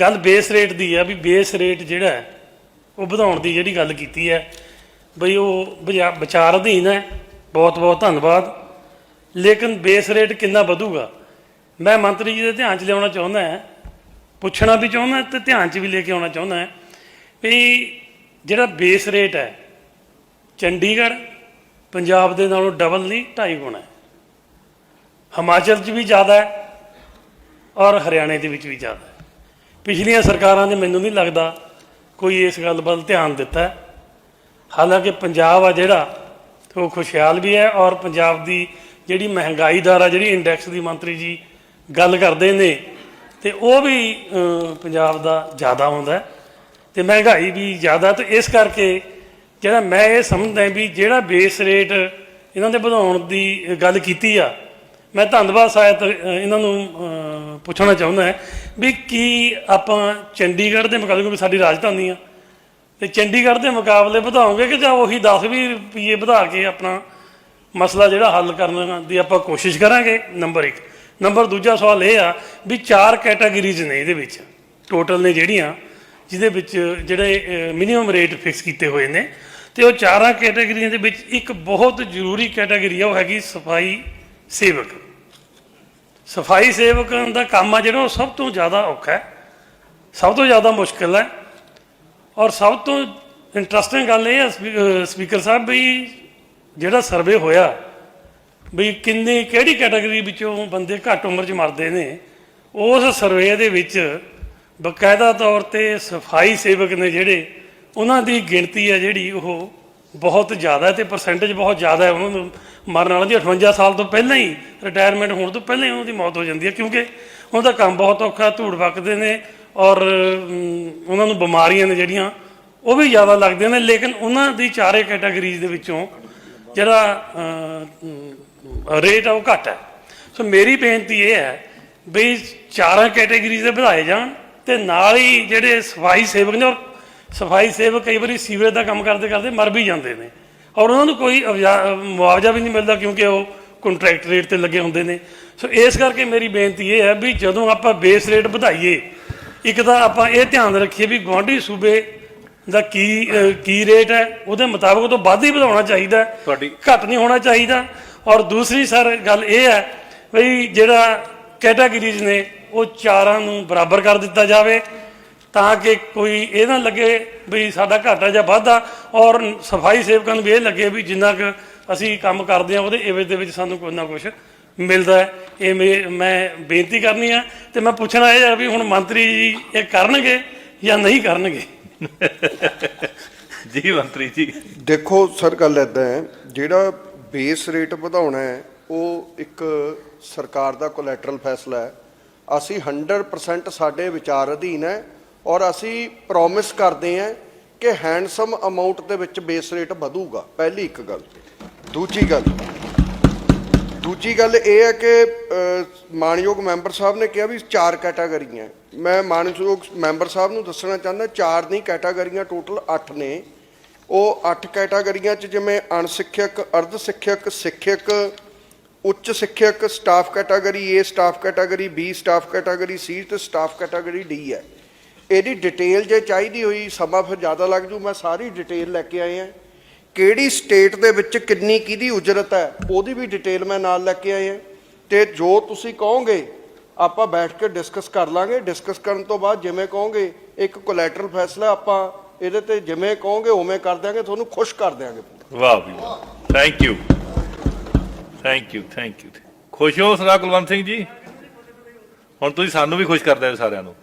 ਗੱਲ base rate ਦੀ ਆ ਵੀ base rate ਜਿਹੜਾ ਹੈ, ਉਹ ਵਧਾਉਣ ਦੀ ਜਿਹੜੀ ਗੱਲ ਕੀਤੀ ਹੈ। ਬਈ ਉਹ ਵਿਚਾ- ਵਿਚਾਰ ਅਧੀਨ ਹੈ। ਬਹੁਤ ਬਹੁਤ ਧੰਨਵਾਦ। ਲੇਕਿਨ ਬੇਸ ਰੇਟ ਕਿੰਨਾ ਵਧੂਗਾ? ਮੈਂ ਮੰਤਰੀ ਜੀ ਦੇ ਧਿਆਨ 'ਚ ਲਿਆਉਣਾ ਚਾਹੁੰਦਾ ਹਾਂ। ਪੁੱਛਣਾ ਵੀ ਚਾਹੁੰਦਾ ਤੇ ਧਿਆਨ 'ਚ ਵੀ ਲੈ ਕੇ ਆਉਣਾ ਚਾਹੁੰਦਾ ਹਾਂ ਵੀ ਜਿਹੜਾ ਬੇਸ ਰੇਟ ਹੈ ਚੰਡੀਗੜ੍ਹ ਪੰਜਾਬ ਦੇ ਨਾਲੋਂ ਡਬਲ ਨਹੀਂ ਢਾਈ ਗੁਣਾ ਹੈ। ਹਿਮਾਚਲ 'ਚ ਵੀ ਜ਼ਿਆਦਾ ਹੈ ਔਰ ਹਰਿਆਣੇ ਦੇ ਵਿੱਚ ਵੀ ਜ਼ਿਆਦਾ ਹੈ। ਪਿਛਲੀਆਂ ਸਰਕਾਰਾਂ ਨੇ ਮੈਨੂੰ ਨਹੀਂ ਲੱਗਦਾ ਕੋਈ ਇਸ ਗੱਲ ਵੱਲ ਧਿਆਨ ਦਿੱਤਾ। ਹਾਲਾਂਕਿ ਪੰਜਾਬ ਆ ਜਿਹੜਾ, ਉਹ ਖੁਸ਼ਹਾਲ ਵੀ ਹੈ ਔਰ ਪੰਜਾਬ ਦੀ ਜਿਹੜੀ ਮਹਿੰਗਾਈ ਦਰ ਆ, ਜਿਹੜੀ ਇੰਡੈਕਸ ਦੀ ਮੰਤਰੀ ਜੀ ਗੱਲ ਕਰਦੇ ਨੇ, ਤੇ ਉਹ ਵੀ ਪੰਜਾਬ ਦਾ ਜ਼ਿਆਦਾ ਹੁੰਦਾ ਹੈ ਤੇ ਮਹਿੰਗਾਈ ਵੀ ਜ਼ਿਆਦਾ। ਤੇ ਇਸ ਕਰਕੇ ਜਿਹੜਾ ਮੈਂ ਇਹ ਸਮਝਦਾ ਵੀ ਜਿਹੜਾ ਬੇਸ ਰੇਟ ਇਹਨਾਂ ਦੇ ਵਧਾਉਣ ਦੀ ਗੱਲ ਕੀਤੀ ਆ, ਮੈਂ ਧੰਨਵਾਦ ਸਾਹਿਤ ਇਹਨਾਂ ਨੂੰ ਪੁੱਛਣਾ ਚਾਹੁੰਦਾ ਹੈ ਵੀ ਕੀ ਆਪਾਂ ਚੰਡੀਗੜ੍ਹ ਦੇ ਮੁਕਾਬਲੇ, ਕਿਉਂਕਿ ਸਾਡੀ ਰਾਜਧਾਨੀ ਆ, ਤੇ ਚੰਡੀਗੜ੍ਹ ਦੇ ਮੁਕਾਬਲੇ ਵਧਾਓਗੇ ਕਿ ਜਾਂ ਉਹੀ 10 20 ਰੁਪਏ ਵਧਾ ਕੇ ਆਪਣਾ ਮਸਲਾ ਜਿਹੜਾ ਹੱਲ ਕਰਨ ਦੀ ਆਪਾਂ ਕੋਸ਼ਿਸ਼ ਕਰਾਂਗੇ? ਨੰਬਰ 1 ਨੰਬਰ ਦੂਜਾ ਸਵਾਲ ਇਹ ਆ ਵੀ ਚਾਰ ਕੈਟਾਗਰੀਜ਼ ਨੇ ਇਹਦੇ ਵਿੱਚ। ਟੋਟਲ ਨੇ ਜਿਹੜੀਆਂ, ਜਿਹਦੇ ਵਿੱਚ ਜਿਹੜੇ ਮਿਨੀਮਮ ਰੇਟ ਫਿਕਸ ਕੀਤੇ ਹੋਏ ਨੇ, ਤੇ ਉਹ ਚਾਰਾਂ ਕੈਟਾਗਰੀਆਂ ਦੇ ਵਿੱਚ ਇੱਕ ਬਹੁਤ ਜ਼ਰੂਰੀ ਕੈਟਾਗਰੀ ਆ, ਉਹ ਹੈਗੀ ਸਫ਼ਾਈ ਸੇਵਕ। ਸਫ਼ਾਈ ਸੇਵਕਾਂ ਦਾ ਕੰਮ ਆ ਜਿਹੜਾ, ਉਹ ਸਭ ਤੋਂ ਜ਼ਿਆਦਾ ਔਖਾ ਹੈ। ਸਭ ਤੋਂ ਜ਼ਿਆਦਾ ਮੁਸ਼ਕਲ ਹੈ। ਔਰ ਸਭ ਤੋਂ ਇੰਟਰਸਟਿੰਗ ਗੱਲ ਇਹ ਹੈ, ਸਪੀ- ਸਪੀਕਰ ਸਾਹਿਬ ਵੀ ਜਿਹੜਾ ਸਰਵੇ ਹੋਇਆ, ਵੀ ਕਿੰਨੇ, ਕਿਹੜੀ ਕੈਟਾਗਰੀ ਵਿੱਚੋਂ ਬੰਦੇ ਘੱਟ ਉਮਰ 'ਚ ਮਰਦੇ ਨੇ, ਉਸ ਸਰਵੇ ਦੇ ਵਿੱਚ ਬਕਾਇਦਾ ਤੌਰ ਤੇ ਸਫ਼ਾਈ ਸੇਵਕ ਨੇ ਜਿਹੜੇ, ਉਹਨਾਂ ਦੀ ਗਿਣਤੀ ਹੈ ਜਿਹੜੀ ਉਹ ਬਹੁਤ ਜ਼ਿਆਦਾ ਹੈ ਤੇ ਪਰਸੈਂਟੇਜ ਬਹੁਤ ਜ਼ਿਆਦਾ ਹੈ। ਉਹਨਾਂ ਨੂੰ ਮਰਨ ਵਾਲਿਆਂ ਦੀ 58 ਸਾਲ ਤੋਂ ਪਹਿਲਾਂ ਹੀ ਰਿਟਾਇਰਮੈਂਟ ਹੋਣ ਤੋਂ ਪਹਿਲਾਂ ਹੀ ਉਹਨਾਂ ਦੀ ਮੌਤ ਹੋ ਜਾਂਦੀ ਹੈ ਕਿਉਂਕਿ ਉਹਨਾਂ ਦਾ ਕੰਮ ਬਹੁਤ ਔਖਾ, ਧੂੜ ਵਗਦੇ ਨੇ ਔਰ ਉਹਨਾਂ ਨੂੰ ਬਿਮਾਰੀਆਂ ਨੇ ਜਿਹੜੀਆਂ, ਉਹ ਵੀ ਜ਼ਿਆਦਾ ਲੱਗਦੀਆਂ ਨੇ। ਲੇਕਿਨ ਉਹਨਾਂ ਦੀ ਚਾਰੇ ਕੈਟਾਗਰੀਜ਼ ਦੇ ਵਿੱਚੋਂ ਜਿਹੜਾ ਰੇਟ ਆ ਉਹ ਘੱਟ ਹੈ। ਸੋ ਮੇਰੀ ਬੇਨਤੀ ਇਹ ਹੈ ਵੀ ਚਾਰਾਂ ਕੈਟਾਗਰੀਜ਼ ਦੇ ਵਧਾਏ ਜਾਣ ਤੇ ਨਾਲ ਹੀ ਜਿਹੜੇ ਸਫ਼ਾਈ ਸੇਵਕ ਨੇ ਔਰ ਸਫ਼ਾਈ ਸੇਵਕ ਕਈ ਵਾਰੀ ਸੀਵਰੇਜ ਦਾ ਕੰਮ ਕਰਦੇ ਕਰਦੇ ਮਰ ਵੀ ਜਾਂਦੇ ਨੇ। ਔਰ ਉਹਨਾਂ ਨੂੰ ਕੋਈ ਮੁਆਵਜ਼ਾ ਵੀ ਨਹੀਂ ਮਿਲਦਾ ਕਿਉਂਕਿ ਉਹ ਕੰਟਰੈਕਟ ਰੇਟ ਤੇ ਲੱਗੇ ਹੁੰਦੇ ਨੇ। ਸੋ ਇਸ ਕਰਕੇ ਮੇਰੀ ਬੇਨਤੀ ਇਹ ਹੈ ਵੀ ਜਦੋਂ ਆਪਾਂ ਬੇਸ ਰੇਟ ਵਧਾਈਏ ਇੱਕ ਤਾਂ ਆਪਾਂ ਇਹ ਧਿਆਨ ਰੱਖੀਏ ਵੀ ਗੁਆਂਢੀ ਸੂਬੇ ਦਾ ਕੀ ਕੀ ਰੇਟ ਹੈ ਉਹਦੇ ਮੁਤਾਬਕ ਤੋਂ ਵੱਧ ਹੀ ਵਧਾਉਣਾ ਚਾਹੀਦਾ। ਤੁਹਾਡੀ- ਘੱਟ ਨਹੀਂ ਹੋਣਾ ਚਾਹੀਦਾ। ਔਰ ਦੂਸਰੀ ਸਰ ਗੱਲ ਇਹ ਹੈ ਵੀ ਜਿਹੜਾ ਕੈਟਾਗਰੀਜ਼ ਨੇ ਉਹ ਚਾਰਾਂ ਨੂੰ ਬਰਾਬਰ ਕਰ ਦਿੱਤਾ ਜਾਵੇ। ਤਾਂ ਕਿ ਕੋਈ ਇਹ ਨਾ ਲੱਗੇ ਵੀ ਸਾਡਾ ਘਾਟਾ ਜਾਂ ਵਾਧਾ ਔਰ ਸਫ਼ਾਈ ਸੇਵਕਾਂ ਨੂੰ ਵੀ ਇਹ ਲੱਗੇ ਵੀ ਜਿੰਨਾ ਕੁ ਅਸੀਂ ਕੰਮ ਕਰਦੇ ਹਾਂ ਉਹਦੇ ਇਵਜ਼ ਦੇ ਵਿੱਚ ਸਾਨੂੰ ਕੁਝ ਨਾ ਕੁਝ ਮਿਲਦਾ ਹੈ। ਇਹ ਮੇ- ਮੈਂ ਬੇਨਤੀ ਕਰਨੀ ਆ ਤੇ ਮੈਂ ਪੁੱਛਣਾ ਇਹ ਹੈ ਵੀ ਹੁਣ ਮੰਤਰੀ ਜੀ ਇਹ ਕਰਨਗੇ ਜਾਂ ਨਹੀਂ ਕਰਨਗੇ? ਜੀ ਮੰਤਰੀ ਜੀ। ਦੇਖੋ ਸਰ ਗੱਲ ਇਦਾਂ ਹੈ ਜਿਹੜਾ ਬੇਸ ਰੇਟ ਵਧਾਉਣਾ ਹੈ ਉਹ ਇੱਕ ਸਰਕਾਰ ਦਾ ਕੋਲੈਟਰਲ ਫੈਸਲਾ ਹੈ। ਅਸੀਂ 100% ਸਾਡੇ ਵਿਚਾਰ ਅਧੀਨ ਹੈ ਔਰ ਅਸੀਂ ਪ੍ਰੋਮਿਸ ਕਰਦੇ ਹਾਂ ਕਿ ਹੈਂਡਸਮ ਅਮਾਉਂਟ ਦੇ ਵਿੱਚ ਬੇਸ ਰੇਟ ਵਧੂਗਾ ਪਹਿਲੀ ਇੱਕ ਗੱਲ ਦੂਜੀ ਗੱਲ ਦੂਜੀ ਗੱਲ ਇਹ ਹੈ ਕਿ ਅ, ਮਾਣਯੋਗ ਮੈਂਬਰ ਸਾਹਿਬ ਨੇ ਕਿਹਾ ਵੀ ਚਾਰ ਕੈਟਾਗਰੀਆਂ ਮੈਂ ਮਾਣਯੋਗ ਮੈਂਬਰ ਸਾਹਿਬ ਨੂੰ ਦੱਸਣਾ ਚਾਹੁੰਦਾ ਚਾਰ ਨਹੀਂ ਕੈਟਾਗਰੀਆਂ ਟੋਟਲ 8 ਨੇ। ਉਹ 8 ਕੈਟਾਗਰੀਆਂ ਚ ਜਿਵੇਂ ਅਣਸਿੱਖਿਅਕ ਅਰਧ ਸਿੱਖਿਅਕ ਸਿੱਖਿਅਕ ਉੱਚ ਸਿੱਖਿਅਕ staff category A staff category B staff category C ਤੇ ਸਟਾਫ ਕੈਟਾਗਰੀ ਡੀ ਹੈ। ਇਹਦੀ ਡਿਟੇਲ ਜੇ ਚਾਹੀਦੀ ਹੋਈ, ਸਮਾਂ ਫਿਰ ਜ਼ਿਆਦਾ ਲੱਗ ਜੂ, ਮੈਂ ਸਾਰੀ ਡਿਟੇਲ ਲੈ ਕੇ ਆਏ ਹਾਂ ਕਿਹੜੀ ਸਟੇਟ ਦੇ ਵਿੱਚ ਕਿੰਨੀ ਕਿਹਦੀ ਉਜਰਤ ਹੈ, ਉਹਦੀ ਵੀ ਡਿਟੇਲ ਮੈਂ ਨਾਲ ਲੈ ਕੇ ਆਏ ਹਾਂ ਤੇ ਜੋ ਤੁਸੀਂ ਕਹੋਗੇ, ਆਪਾਂ ਬੈਠ ਕੇ ਡਿਸਕਸ ਕਰ ਲਾਂਗੇ। ਡਿਸਕਸ ਕਰਨ ਤੋਂ ਬਾਅਦ ਜਿਵੇਂ ਕਹੋਗੇ, ਇੱਕ ਕੋਲੈਟਰਲ ਫੈਸਲਾ ਆਪਾਂ ਇਹਦੇ ਤੇ ਜਿਵੇਂ ਕਹੋਗੇ, ਉਵੇਂ ਕਰ ਦਿਆਂਗੇ, ਤੁਹਾਨੂੰ ਖੁਸ਼ ਕਰ ਦਿਆਂਗੇ। ਵਾਹ ਵੀ ਵਾਹ। Thank you thank you thank you ਖੁਸ਼ ਹੋ ਸਰਦਾਰ ਕੁਲਵੰਤ ਸਿੰਘ ਜੀ? ਹੁਣ ਤੁਸੀਂ ਸਾਨੂੰ ਵੀ ਖੁਸ਼ ਕਰਦੇ ਹੋ ਸਾਰਿਆਂ ਨੂੰ।